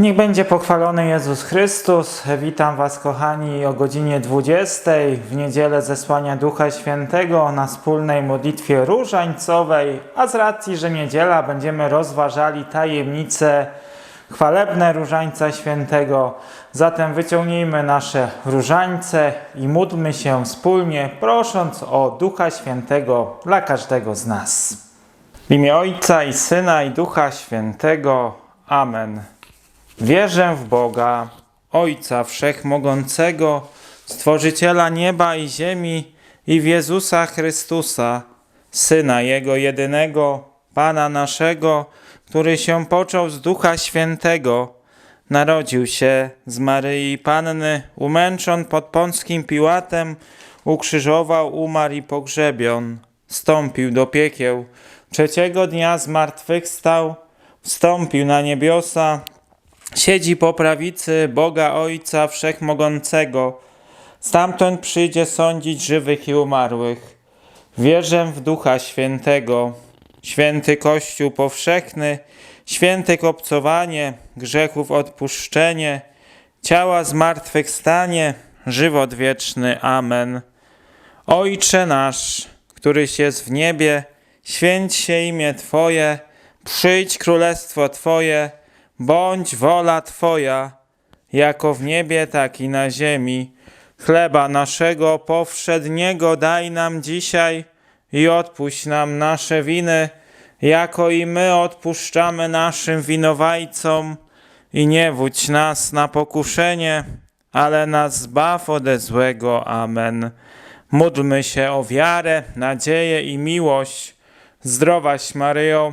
Niech będzie pochwalony Jezus Chrystus. Witam Was, kochani, o godzinie 20 w niedzielę zesłania Ducha Świętego na wspólnej modlitwie różańcowej. A z racji, że niedziela, będziemy rozważali tajemnice chwalebne Różańca Świętego. Zatem wyciągnijmy nasze różańce i módlmy się wspólnie, prosząc o Ducha Świętego dla każdego z nas. W imię Ojca i Syna i Ducha Świętego. Amen. Wierzę w Boga, Ojca Wszechmogącego, Stworzyciela nieba i ziemi i w Jezusa Chrystusa, Syna Jego jedynego, Pana naszego, który się począł z Ducha Świętego, narodził się z Maryi Panny, umęczon pod Pąckim Piłatem, ukrzyżował, umarł i pogrzebion, wstąpił do piekieł, trzeciego dnia zmartwychwstał, wstąpił na niebiosa, siedzi po prawicy Boga Ojca Wszechmogącego. Stamtąd przyjdzie sądzić żywych i umarłych. Wierzę w Ducha Świętego, święty Kościół powszechny, święte kopcowanie, grzechów odpuszczenie, ciała zmartwychwstanie, żywot wieczny. Amen. Ojcze nasz, któryś jest w niebie, święć się imię Twoje, przyjdź królestwo Twoje, bądź wola Twoja, jako w niebie, tak i na ziemi. Chleba naszego powszedniego daj nam dzisiaj i odpuść nam nasze winy, jako i my odpuszczamy naszym winowajcom. I nie wódź nas na pokuszenie, ale nas zbaw ode złego. Amen. Módlmy się o wiarę, nadzieję i miłość. Zdrowaś Maryjo,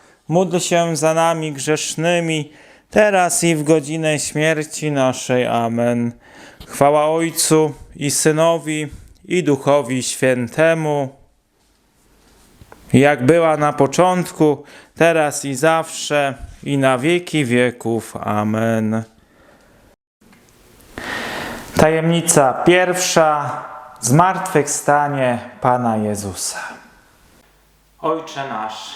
módl się za nami grzesznymi, teraz i w godzinę śmierci naszej. Amen. Chwała Ojcu i Synowi i Duchowi Świętemu, jak była na początku, teraz i zawsze, i na wieki wieków. Amen. Tajemnica pierwsza. Zmartwychwstanie Pana Jezusa. Ojcze nasz,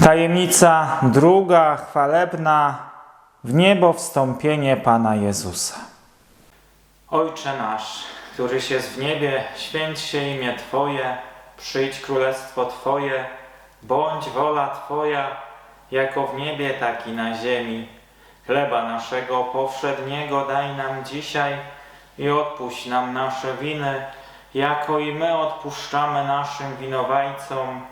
Tajemnica druga, chwalebna, w niebo wstąpienie Pana Jezusa. Ojcze nasz, któryś jest w niebie, święć się imię Twoje, przyjdź królestwo Twoje, bądź wola Twoja, jako w niebie, tak i na ziemi. Chleba naszego powszedniego daj nam dzisiaj i odpuść nam nasze winy, jako i my odpuszczamy naszym winowajcom.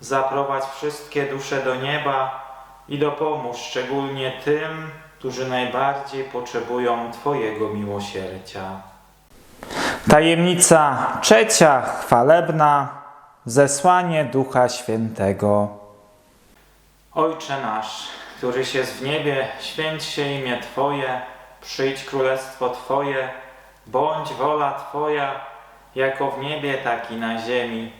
zaprowadź wszystkie dusze do nieba i dopomóż szczególnie tym, którzy najbardziej potrzebują Twojego miłosierdzia. Tajemnica trzecia, chwalebna, zesłanie Ducha Świętego. Ojcze nasz, któryś jest w niebie, święć się imię Twoje, przyjdź królestwo Twoje, bądź wola Twoja, jako w niebie, tak i na ziemi.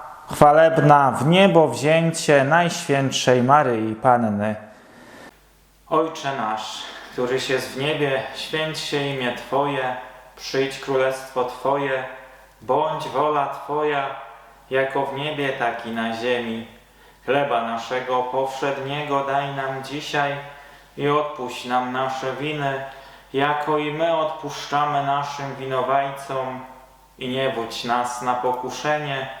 chwalebna w niebo wzięcie Najświętszej Maryi Panny. Ojcze nasz, któryś jest w niebie, święć się imię Twoje, przyjdź królestwo Twoje, bądź wola Twoja, jako w niebie, tak i na ziemi. Chleba naszego powszedniego daj nam dzisiaj i odpuść nam nasze winy, jako i my odpuszczamy naszym winowajcom. I nie wódź nas na pokuszenie,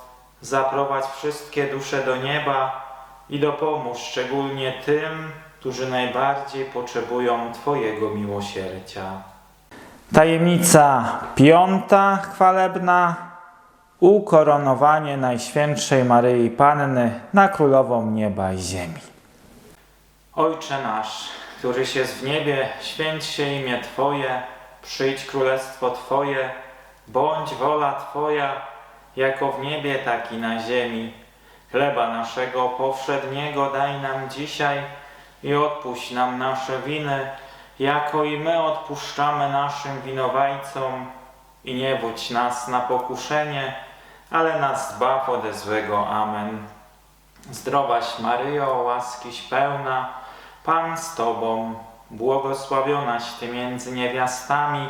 zaprowadź wszystkie dusze do nieba i dopomóż szczególnie tym, którzy najbardziej potrzebują Twojego miłosierdzia. Tajemnica piąta chwalebna ukoronowanie Najświętszej Maryi Panny na Królową Nieba i Ziemi. Ojcze nasz, któryś jest w niebie, święć się imię Twoje, przyjdź królestwo Twoje, bądź wola Twoja, jako w niebie, tak i na ziemi. Chleba naszego powszedniego daj nam dzisiaj i odpuść nam nasze winy, jako i my odpuszczamy naszym winowajcom. I nie wódź nas na pokuszenie, ale nas zbaw ode złego. Amen. Zdrowaś Maryjo, łaskiś pełna, Pan z Tobą, błogosławionaś Ty między niewiastami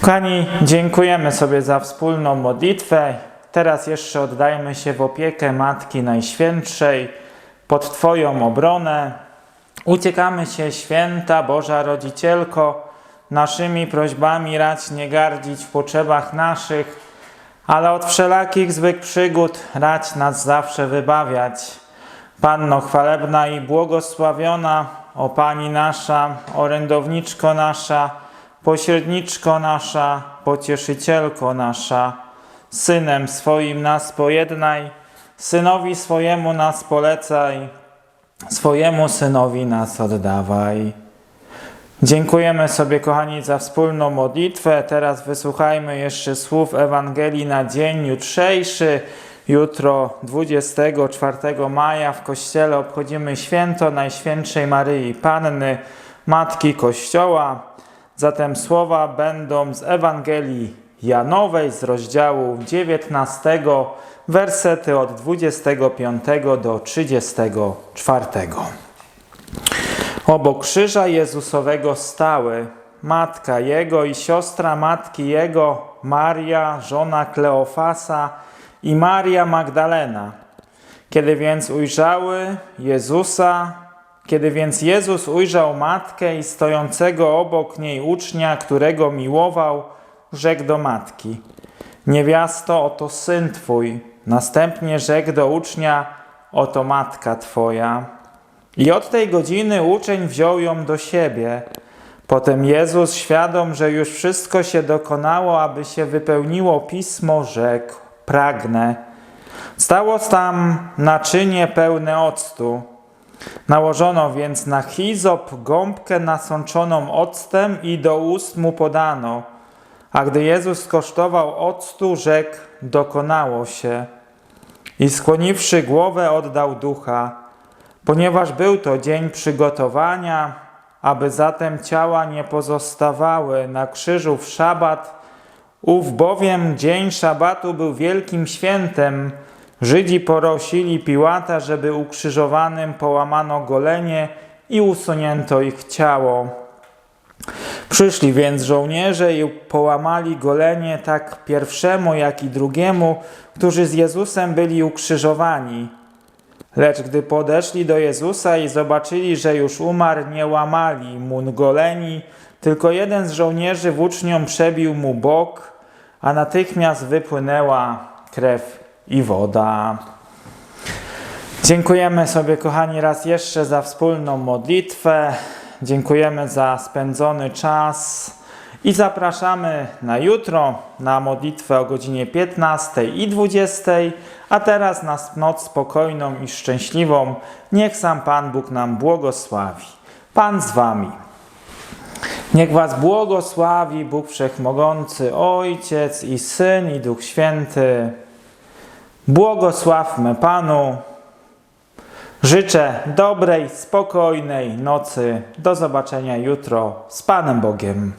Kochani, dziękujemy sobie za wspólną modlitwę. Teraz jeszcze oddajmy się w opiekę Matki Najświętszej pod Twoją obronę. Uciekamy się, święta Boża Rodzicielko, naszymi prośbami racz nie gardzić w potrzebach naszych, ale od wszelakich złych przygód racz nas zawsze wybawiać. Panno chwalebna i błogosławiona, o Pani nasza, orędowniczko nasza, pośredniczko nasza, pocieszycielko nasza, Synem swoim nas pojednaj, Synowi swojemu nas polecaj, swojemu Synowi nas oddawaj. Dziękujemy sobie, kochani, za wspólną modlitwę. Teraz wysłuchajmy jeszcze słów Ewangelii na dzień jutrzejszy. Jutro, 24 maja, w kościele obchodzimy święto Najświętszej Maryi Panny, Matki Kościoła. Zatem słowa będą z Ewangelii Janowej z rozdziału 19, wersety od 25 do 34. Obok krzyża Jezusowego stały matka Jego i siostra matki Jego, Maria, żona Kleofasa i Maria Magdalena. Kiedy więc ujrzały Jezusa, kiedy więc Jezus ujrzał matkę i stojącego obok niej ucznia, którego miłował, rzekł do matki: Niewiasto, oto syn twój. Następnie rzekł do ucznia: Oto matka twoja. I od tej godziny uczeń wziął ją do siebie. Potem Jezus, świadom, że już wszystko się dokonało, aby się wypełniło pismo, rzekł: Pragnę. Stało tam naczynie pełne octu. Nałożono więc na hizop gąbkę nasączoną octem i do ust mu podano. A gdy Jezus skosztował octu, rzekł: Dokonało się. I skłoniwszy głowę, oddał ducha. Ponieważ był to dzień przygotowania, aby zatem ciała nie pozostawały na krzyżu w szabat, ów bowiem dzień szabatu był wielkim świętem, Żydzi porosili Piłata, żeby ukrzyżowanym połamano golenie i usunięto ich ciało. Przyszli więc żołnierze i połamali golenie tak pierwszemu, jak i drugiemu, którzy z Jezusem byli ukrzyżowani. Lecz gdy podeszli do Jezusa i zobaczyli, że już umarł, nie łamali mu goleni, tylko jeden z żołnierzy włócznią przebił mu bok, a natychmiast wypłynęła krew i woda. Dziękujemy sobie, kochani, raz jeszcze za wspólną modlitwę. Dziękujemy za spędzony czas i zapraszamy na jutro na modlitwę o godzinie 15 i 20. A teraz na noc spokojną i szczęśliwą. Niech sam Pan Bóg nam błogosławi. Pan z Wami. Niech Was błogosławi Bóg Wszechmogący, Ojciec i Syn i Duch Święty. Błogosławmy Panu. Życzę dobrej, spokojnej nocy. Do zobaczenia jutro z Panem Bogiem.